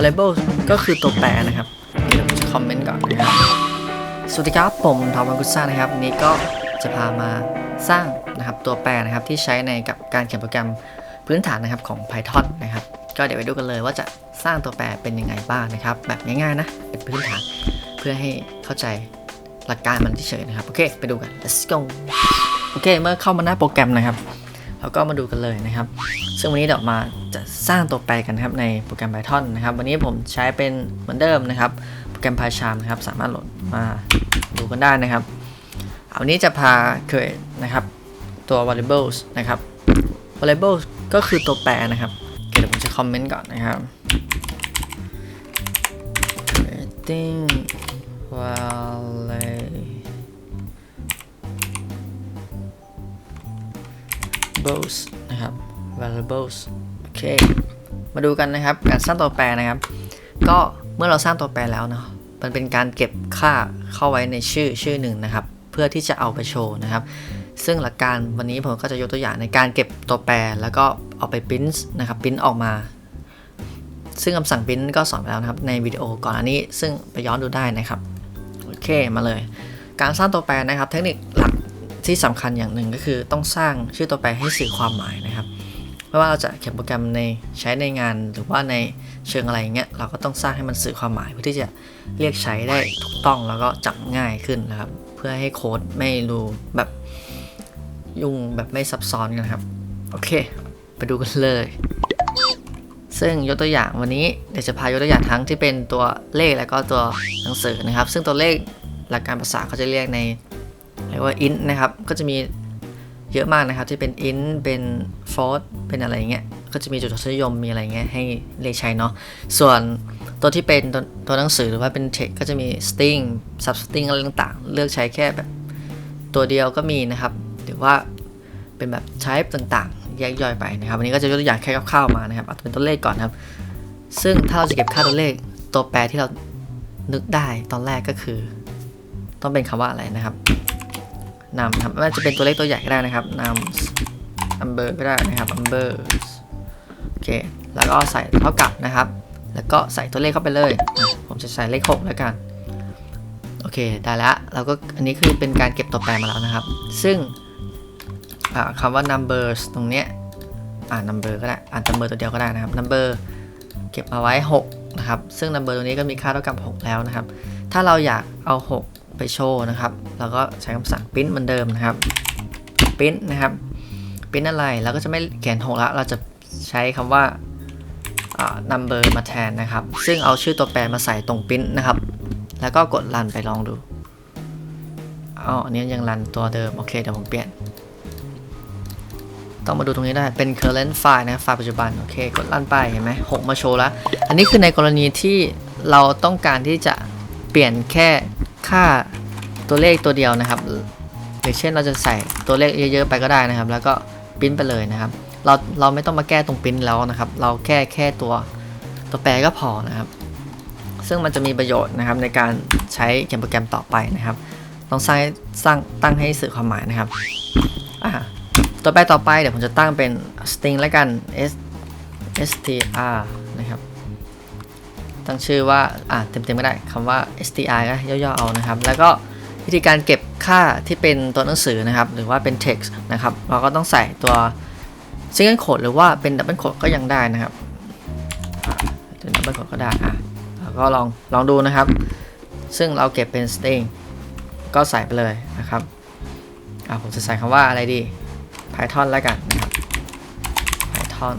variable ก็คือตัวแปรนะครับเดี๋ยวผมจะคอมเมนต์ก่อนนะครับสวัสดีครับผมทอมังกุซ่านะครับวันนี้ก็จะพามาสร้างนะครับตัวแปรนะครับที่ใช้ในกับการเขียนโปรแกรมพื้นฐานนะครับของ Python นะครับก็เดี๋ยวไปดูกันเลยว่าจะสร้างตัวแปรเป็นยังไงบ้างนะครับ แบบง่ายๆนะเป็นพื้นฐานเพื่อให้เข้าใจหลักการมันเฉยๆนะครับ โอเค ไปดูกัน let's go โอเค เมื่อเข้ามาหน้าโปรแกรมนะครับ เราก็มาดูกันเลยนะครับ ซึ่งวันนี้เดี๋ยวมาจะสร้างตัวแปรกันครับในโปรแกรม Python นะครับ วันนี้ผมใช้เป็นเหมือนเดิมนะครับ โปรแกรม PyCharm นะครับ สามารถโหลดมาดูกันได้นะครับ เอาวันนี้จะพาเคยนะครับ ตัว variables นะครับ variables ก็คือตัวแปรนะครับเดี๋ยวผมจะคอมเมนต์ก่อนนะครับ creating v a l i variables นะครับ variables โอเค มาดูกันนะครับ การสร้างตัวแปรนะครับ ก็เมื่อเราสร้างตัวแปรแล้วเนาะ มันเป็นการเก็บค่าเข้าไว้ในชื่อชื่อหนึ่งนะครับ เพื่อที่จะเอาไปโชว์นะครับ ซึ่งหลักการวันนี้ผมก็จะยกตัวอย่างในการเก็บตัวแปรแล้วก็เอาไปพิมพ์นะครับพิมพ์ออกมา ซึ่งคำสั่งพิมพ์ก็สอนไปแล้วนะครับในวิดีโอก่อนอันนี้ ซึ่งไปย้อนดูได้นะครับ โอเคมาเลย การสร้างตัวแปรนะครับ เทคนิคหลัก ที่สำคัญอย่างหนึ่งก็คือต้องสร้างชื่อตัวแปรให้สื่อความหมายนะครับ ไม่ว่าเราจะเขียนโปรแกรมในใช้ในงานหรือว่าในเชิงอะไรเงี้ยเราก็ต้องสร้างให้มันสื่อความหมาย เพื่อที่จะเรียกใช้ได้ถูกต้องแล้วก็จำง่ายขึ้นนะครับ เพื่อให้โค้ดไม่รู้แบบยุ่งแบบไม่ซับซ้อนกันะครับ โอเค ไปดูกันเลย ซึ่งยกตัวอย่างวันนี้เดี๋ยวจะพายกตัวอย่างทั้งที่เป็นตัวเลขแล้วก็ตัวหนังสือนะครับ ซึ่งตัวเลขหลักการภาษาเขาจะเรียกใน เรียกว่า int นะครับ ก็จะมีเยอะมากนะครับ ที่เป็น int เป็น float เป็นอะไรเงี้ย ก็จะมีจุดทศนิยมมีอะไรเงี้ยให้เรียกใช้เนาะ ส่วนตัวที่เป็นตัวตัวหนังสือหรือว่าเป็น text ก็จะมี string substring อะไรต่างๆ เลือกใช้แค่แบบตัวเดียวก็มีนะครับ หรือว่าเป็นแบบ type ต่างๆ แยกย่อยไปนะครับ วันนี้ก็จะยกตัวอย่างแค่คร่าวๆมานะครับ เอาเป็นตัวเลขก่อนครับ ซึ่งถ้าเราจะเก็บค่าตัวเลขตัวแปรที่เรานึกได้ตอนแรกก็คือ ต้องเป็นคำว่าอะไรนะครับ นำนะครับไม่ว่าจะเป็นตัวเลขตัวใหญ่ก็ได้นะครับนำ number ก็ได้นะครับ number โอเค แล้วก็ใส่เท่ากับนะครับ แล้วก็ใส่ตัวเลขเข้าไปเลย ผมจะใส่เลข 6 แล้วกัน โอเค ได้แล้วเราก็อันนี้คือเป็นการเก็บตัวแปรมาแล้วนะครับ ซึ่งคำว่า numbers ตรงเนี้ยอ่าน number ก็ได้ อ่าน number ตัวเดียวก็ได้นะครับ number เก็บมาไว้ 6 นะครับ ซึ่ง number ตัวนี้ก็มีค่าเท่ากับ 6 แล้วนะครับ ถ้าเราอยากเอา 6 ไปโชว์นะครับเราก็ใช้คำสั่ง print เหมือนเดิมนะครับ print นะครับ print อะไรเราก็จะไม่เขียน6ละ เราจะใช้คำว่าอ่า number มาแทนนะครับ ซึ่งเอาชื่อตัวแปรมาใส่ตรง print นะครับ แล้วก็กดรันไปลองดูอ๋ออันนี้ยังรันตัวเดิม โอเค เดี๋ยวผมเปลี่ยน ต้องมาดูตรงนี้ได้ เป็น current file นะ ไฟล์ปัจจุบัน โอเค กดลั่นไป เห็นไหม6มาโชว์แล้ว อันนี้คือในกรณีที่เราต้องการที่จะเปลี่ยนแค่ ค่าตัวเลขตัวเดียวนะครับอย่างเช่นเราจะใส่ตัวเลขเยอะๆไปก็ได้นะครับ แล้วก็ปริ้นไปเลยนะครับ เราเราไม่ต้องมาแก้ตรงปริ้นแล้วนะครับ เราแค่แค่ตัวตัวแปรก็พอนะครับ ซึ่งมันจะมีประโยชน์นะครับในการใช้เขียนโปรแกรมต่อไปนะครับต้องสร้างสร้างตั้งให้สื่อความหมายนะครับอ่าตัวแปรต่อไปเดี๋ยวผมจะตั้งเป็น string แล้วกัน s str นะครับ ตั้งชื่อว่าอ่าเต็มๆก็ได้คำว่า str ก็ย่อๆเอานะครับ แล้วก็วิธีการเก็บค่าที่เป็นตัวหนังสือนะครับ หรือว่าเป็น text นะครับ เราก็ต้องใส่ตัว single quote หรือว่าเป็น double quote ก็ยังได้นะครับเป็น double quote ก็ได้อะแล้วก็ลองลองดูนะครับ ซึ่งเราเก็บเป็น string ก็ใส่ไปเลยนะครับอ่าผมจะใส่คำว่าอะไรดี Python แล้วกันนะครับ Python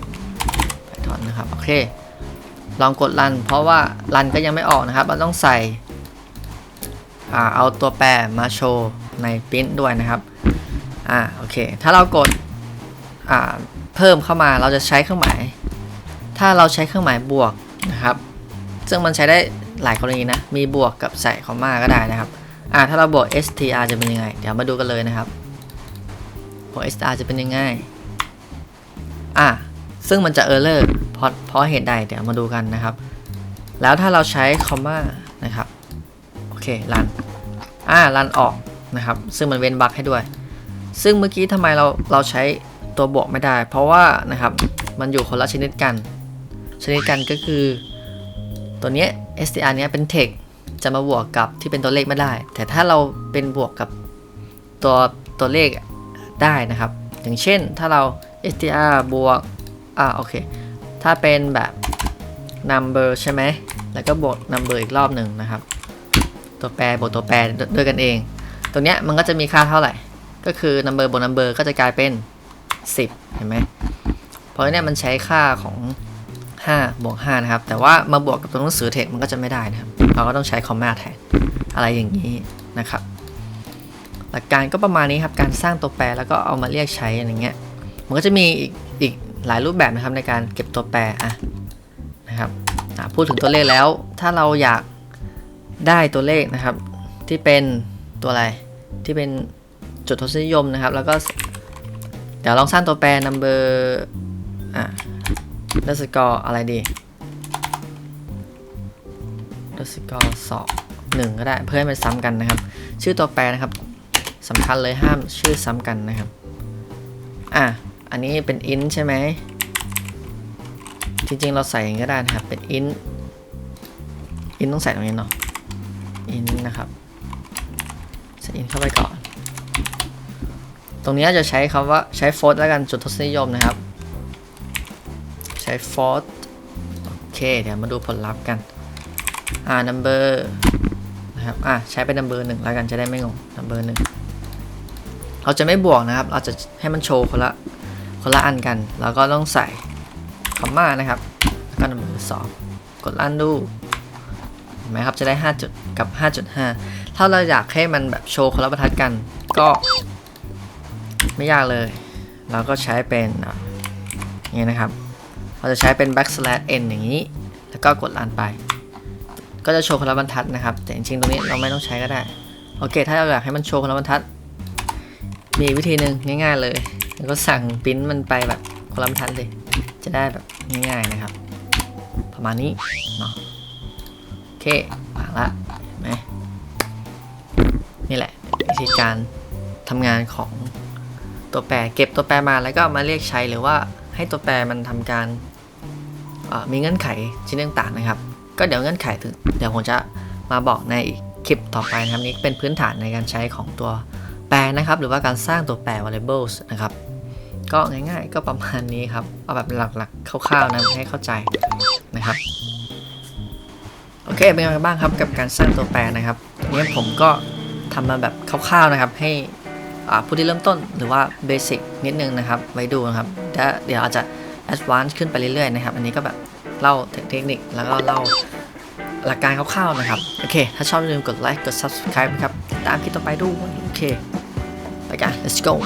Python นะครับ โอเค ลองกดรัน เพราะว่ารันก็ยังไม่ออกนะครับ เราต้องใส่เอาตัวแปรมาโชว์ในปริ้นด้วยนะครับอ่าโอเค ถ้าเรากดอ่าเพิ่มเข้ามาเราจะใช้เครื่องหมาย ถ้าเราใช้เครื่องหมายบวกนะครับ ซึ่งมันใช้ได้หลายกรณีนะ มีบวกกับใส่คอมมาก็ได้นะครับอ่าถ้าเราบวก str จะเป็นยังไง เดี๋ยวมาดูกันเลยนะครับบวก str จะเป็นยังไงอ่าซึ่งมันจะ error เพราะเพราะเหตุใดเดี๋ยวมาดูกันนะครับ แล้วถ้าเราใช้คอมมานะครับโอเครันอ่ารันออกนะครับ ซึ่งมันเว้นบั๊กให้ด้วย ซึ่งเมื่อกี้ทำไมเราเราใช้ตัวบวกไม่ได้ เพราะว่านะครับมันอยู่คนละชนิดกัน ชนิดกันก็คือ ตัวเนี้ย str เนี้ยเป็น text จะมาบวกกับที่เป็นตัวเลขไม่ได้ แต่ถ้าเราเป็นบวกกับตัวตัวเลขได้นะครับ อย่างเช่นถ้าเรา str บวกอ่าโอเค ถ้าเป็นแบบ number ใช่ไหม แล้วก็บวก number อีกรอบหนึ่งนะครับ ตัวแปรบวกตัวแปรด้วยกันเอง ตรงเนี้ยมันก็จะมีค่าเท่าไหร่ ก็คือ number บวก number ก็จะกลายเป็น 10 เห็นไหม เพราะเนี่ยมันใช้ค่าของ 5 บวก 5 นะครับ แต่ว่ามาบวกกับตัวหนังสือเทคมันก็จะไม่ได้นะครับ เราก็ต้องใช้คอมมาแทน อะไรอย่างนี้นะครับ หลักการก็ประมาณนี้ครับ การสร้างตัวแปรแล้วก็เอามาเรียกใช้อะไรเงี้ย มันก็จะมีอีกอีก หลายรูปแบบนะครับในการเก็บตัวแปรอะนะครับพูดถึงตัวเลขแล้ว ถ้าเราอยากได้ตัวเลขนะครับ ที่เป็นตัวอะไรที่เป็นจุดทศนิยมนะครับ แล้วก็เดี๋ยวลองสร้างตัวแปร number อะดัสกอร์อะไรดีดัสกอร์สองหนึ่งก็ได้เพื่อให้มันซ้ำกันนะครับ ชื่อตัวแปรนะครับสำคัญเลยห้ามชื่อซ้ำกันนะครับ อะ อันนี้เป็น int ใช่ไหม จริงๆ เราใส่อย่างนี้ก็ได้นะครับ เป็น int int ต้องใส่ตรงนี้เนาะ int นะครับ ใส่ int เข้าไปก่อน ตรงนี้จะใช้คำว่าใช้โฟร์แล้วกันจุดทศนิยมนะครับ ใช้ for โอเค เดี๋ยวมาดูผลลัพธ์กัน อ่า number นะครับ อ่าใช้เป็น number หนึ่งแล้วกันจะได้ไม่งง number หนึ่งเราจะไม่บวกนะครับ เราจะให้มันโชว์คนละ คนละอันกัน แล้วก็ต้องใส่คอมมานะครับแล้วก็ number สองกดลั่นดูเห็นไหมครับจะได้ 5 จุดกับ 5.5 ถ้าเราอยากให้มันแบบโชว์คนละบรรทัดกัน ก็ไม่ยากเลย เราก็ใช้เป็นอย่างนี้นะครับ เราจะใช้เป็น backslash n อย่างนี้ แล้วก็กดลันไป ก็จะโชว์คนละบรรทัดนะครับ แต่จริงๆตรงนี้เราไม่ต้องใช้ก็ได้ โอเค ถ้าเราอยากให้มันโชว์คนละบรรทัด มีวิธีหนึ่งง่าย ๆเลย แล้วก็สั่งปริ้นมันไปแบบคนละบทัดเลย จะได้แบบง่ายๆนะครับ ประมาณนี้เนาะโอเคมาละเห็นไหมนี่แหละวิธีการทำงานของตัวแปรเก็บตัวแปรมาแล้วก็มาเรียกใช้หรือว่าให้ตัวแปรมันทำการมีเงื่อนไขชิ้นต่างๆนะครับ ก็เดี๋ยวเงื่อนไขถึงเดี๋ยวผมจะมาบอกในคลิปต่อไปนะครับนี่เป็นพื้นฐานในการใช้ของตัวแปรนะครับ หรือว่าการสร้างตัวแปร variables นะครับ ก็ง่ายๆ ก็ประมาณนี้ครับ เอาแบบหลักๆคร่าวๆนะให้เข้าใจนะครับ โอเคเป็นยังไงบ้างครับกับการสร้างตัวแปรนะครับนี้ผมก็ทำมาแบบคร่าวๆนะครับให้อ่าผู้ที่เริ่มต้นหรือว่าเบสิกนิดนึงนะครับ ไว้ดูนะครับแล้วเดี๋ยวอาจจะ advance ขึ้นไปเรื่อยๆนะครับ อันนี้ก็แบบเล่าเทคนิคแล้วก็เล่าหลักการคร่าวๆนะครับ โอเค ถ้าชอบอย่าลืมกดไลค์ กด subscribe นะครับติดตามคลิปต่อไปด้วย โอเค But ah, let's go.